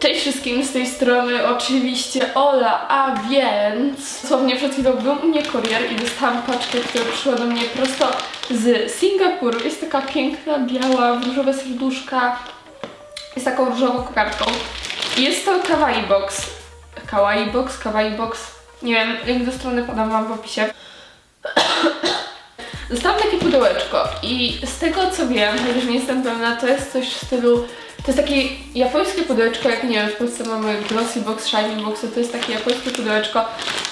Cześć wszystkim z tej strony, oczywiście Ola, a więc dosłownie przed chwilą był u mnie kurier i dostałam paczkę, która przyszła do mnie prosto z Singapuru. Jest taka piękna, biała, w różowe serduszka, jest taką różową kokardką. Jest to kawaii box. Kawaii box, kawaii box. Nie wiem, link do strony podam wam w opisie. Dostałam takie pudełeczko i z tego co wiem, chociaż nie jestem pewna, to jest coś w stylu to jest takie japońskie pudełeczko, jak nie wiem, w Polsce mamy Glossy Box, Shiny Box, to jest takie japońskie pudełeczko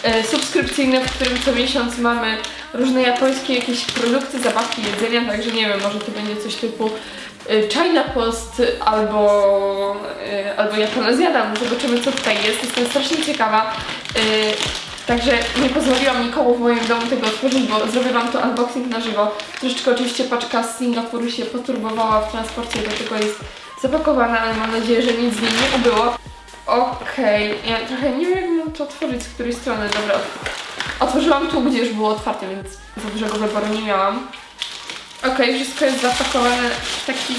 e, subskrypcyjne, w którym co miesiąc mamy różne japońskie jakieś produkty, zabawki, jedzenia, także nie wiem, może to będzie coś typu e, China Post albo, e, albo Japonezjada, zobaczymy co tutaj jest, jestem strasznie ciekawa. E, Także nie pozwoliłam nikomu w moim domu tego otworzyć, bo zrobię wam to unboxing na żywo. Troszeczkę oczywiście paczka z Singapuru się poturbowała w transporcie, dlatego jest zapakowana, ale mam nadzieję, że nic z niej nie ubyło. Okej, ja trochę nie wiem jak to otworzyć z której strony, dobra. Otworzyłam tu, gdzie już było otwarte, więc za dużego wyboru nie miałam. Okej, wszystko jest zapakowane w taki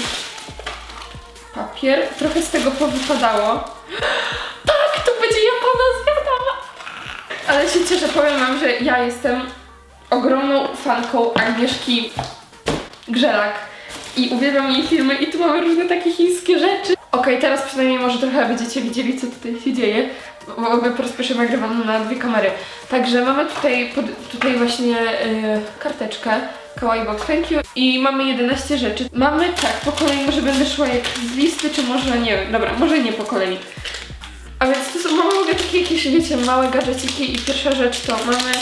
papier. Trochę z tego powypadało. Tak, to będzie Japona zjadana! Ale się cieszę, powiem wam, że ja jestem ogromną fanką Agnieszki Grzelak i uwielbiam jej filmy i tu mamy różne takie chińskie rzeczy. Okej, teraz przynajmniej może trochę będziecie widzieli, co tutaj się dzieje, bo po raz pierwszy nagrywam na dwie kamery. Także mamy tutaj, tutaj właśnie yy, karteczkę Kawaii Box Thank you i mamy 11 rzeczy. Mamy tak, po kolei może będę szła jak z listy, czy może nie wiem, dobra, może nie po kolei. A więc to są, mamy w ogóle takie jakieś, wiecie, małe gadżeciki i pierwsza rzecz to mamy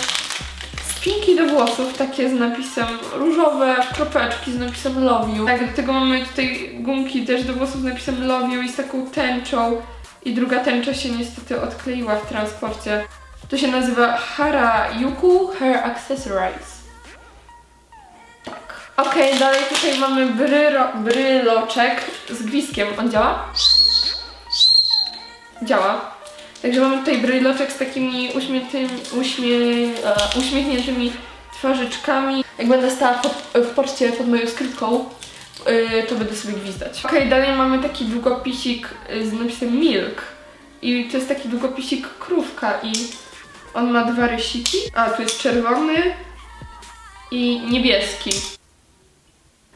spinki do włosów, takie z napisem różowe, kropeczki z napisem love you. Tak, do tego mamy tutaj gumki też do włosów z napisem love you i z taką tęczą. I druga tęcza się niestety odkleiła w transporcie. To się nazywa Harajuku Hair Accessories. Tak. Okej, dalej tutaj mamy bryro, bryloczek z gwizdkiem. On działa? Działa. Także mamy tutaj bryloczek z takimi uśmiechniętymi, uśmie, e, uśmiechniętymi twarzyczkami. Jak będę stała pod, w poczcie pod moją skrytką, e, to będę sobie gwizdać. Okej, dalej mamy taki długopisik e, z napisem Milk. I to jest taki długopisik krówka i on ma dwa rysiki. A, tu jest czerwony i niebieski.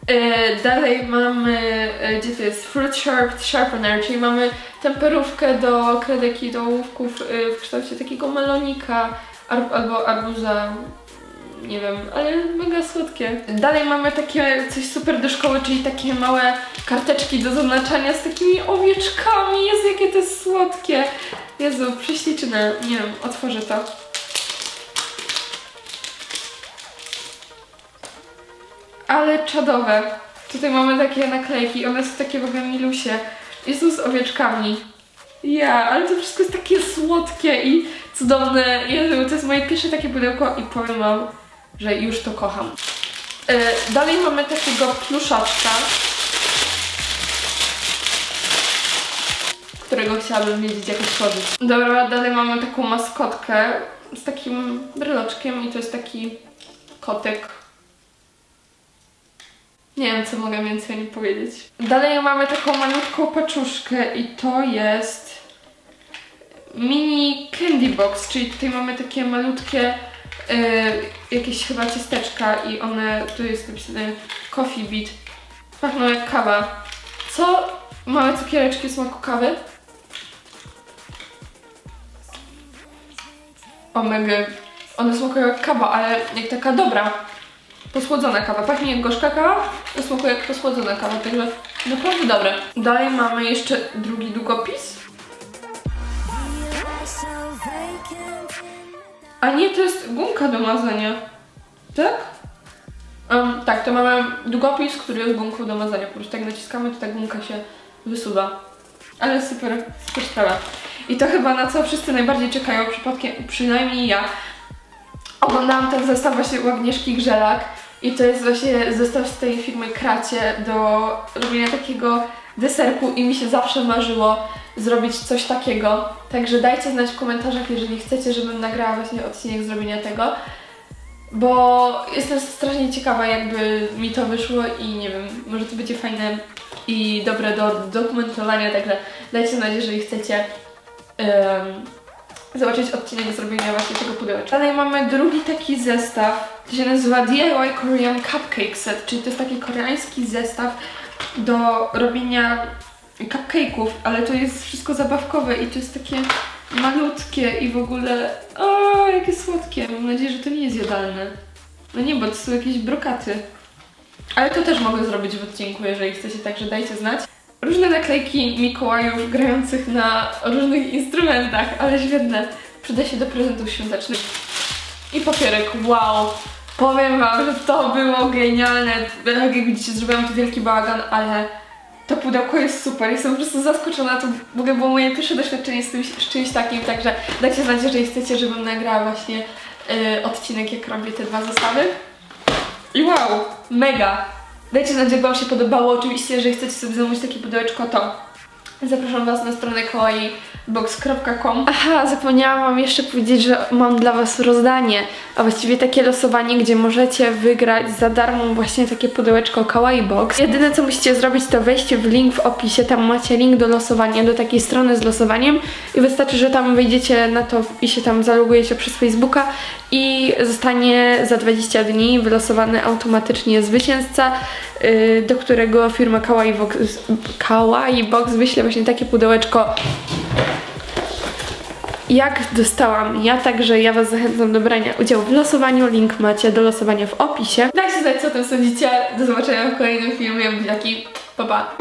E, dalej mamy, e, gdzie to jest, Fruit Sharp Sharpener, czyli mamy temperówkę do kredek i do ołówków e, w kształcie takiego melonika albo arbuza, nie wiem, ale mega słodkie. Dalej mamy takie coś super do szkoły, czyli takie małe karteczki do zaznaczania z takimi owieczkami. Jezu, jakie to jest słodkie. Jezu, prześliczne. Nie wiem, otworzę to. Ale czadowe. Tutaj mamy takie naklejki, one są takie w ogóle milusie. I są z owieczkami. Ja, ale to wszystko jest takie słodkie i cudowne. Jezu, to jest moje pierwsze takie pudełko i powiem wam, że już to kocham. E, dalej mamy takiego pluszaczka, którego chciałabym wiedzieć jak otworzyć. Dobra, dalej mamy taką maskotkę z takim bryloczkiem i to jest taki kotek. Nie wiem, co mogę więcej o nim powiedzieć. Dalej mamy taką malutką paczuszkę i to jest mini candy box, czyli tutaj mamy takie malutkie e, jakieś chyba ciasteczka i one, tu jest napisane coffee beat. Pachną jak kawa. Co? Małe cukiereczki w smaku kawy. O mega. One smakują jak kawa, ale jak taka dobra. Posłodzona kawa. Pachnie jak gorzka kawa, to smakuje jak posłodzona kawa, także naprawdę dobre. Dalej mamy jeszcze drugi długopis. A nie, to jest gumka do mazania. Tak? Um, tak, to mamy długopis, który jest gumką do mazania. Po prostu jak naciskamy, to ta gumka się wysuwa. Ale super, super sprawa. I to chyba na co wszyscy najbardziej czekają, przypadkiem, przynajmniej ja. Oglądałam ten zestaw właśnie u Agnieszki Grzelak i to jest właśnie zestaw z tej firmy Kracie do robienia takiego deserku i mi się zawsze marzyło zrobić coś takiego. Także dajcie znać w komentarzach, jeżeli chcecie, żebym nagrała właśnie odcinek zrobienia tego. bo jestem strasznie ciekawa, jakby mi to wyszło i nie wiem, może to będzie fajne i dobre do dokumentowania, także dajcie znać, jeżeli chcecie em, zobaczyć odcinek zrobienia właśnie tego pudełeczka. Dalej mamy drugi taki zestaw, to się nazywa DIY Korean Cupcake Set, czyli to jest taki koreański zestaw do robienia cupcake'ów, ale to jest wszystko zabawkowe i to jest takie malutkie i w ogóle o, jakie słodkie. Mam nadzieję, że to nie jest jadalne. No nie, bo to są jakieś brokaty. Ale to też mogę zrobić w odcinku, jeżeli chcecie, także dajcie znać. Różne naklejki Mikołajów grających na różnych instrumentach, ale świetne. Przyda się do prezentów świątecznych. I papierek, wow! Powiem wam, że to było genialne. Jak widzicie, zrobiłam tu wielki bałagan, ale to pudełko jest super. Jestem po prostu zaskoczona. To w ogóle było moje pierwsze doświadczenie z, tym, z czymś takim, także dajcie znać, jeżeli chcecie, żebym nagrała właśnie y, odcinek, jak robię te dwa zestawy. I wow, mega! Dajcie znać, jak Wam się podobało. Oczywiście, jeżeli chcecie sobie zamówić takie pudełeczko, to zapraszam Was na stronę kawaiibox.com Aha, zapomniałam Wam jeszcze powiedzieć, że mam dla Was rozdanie, a właściwie takie losowanie, gdzie możecie wygrać za darmo właśnie takie pudełeczko Kawaii Box. Jedyne, co musicie zrobić, to wejście w link w opisie, tam macie link do losowania, do takiej strony z losowaniem i wystarczy, że tam wejdziecie na to i się tam zalogujecie przez Facebooka i zostanie za 20 dni wylosowany automatycznie zwycięzca, yy, do którego firma Kawaii Box, Kawaii Box wyśle właśnie takie pudełeczko jak dostałam ja, także ja Was zachęcam do brania udziału w losowaniu. Link macie do losowania w opisie. Dajcie znać, co o tym sądzicie. Do zobaczenia w kolejnym filmie. Buziaki. Pa, pa.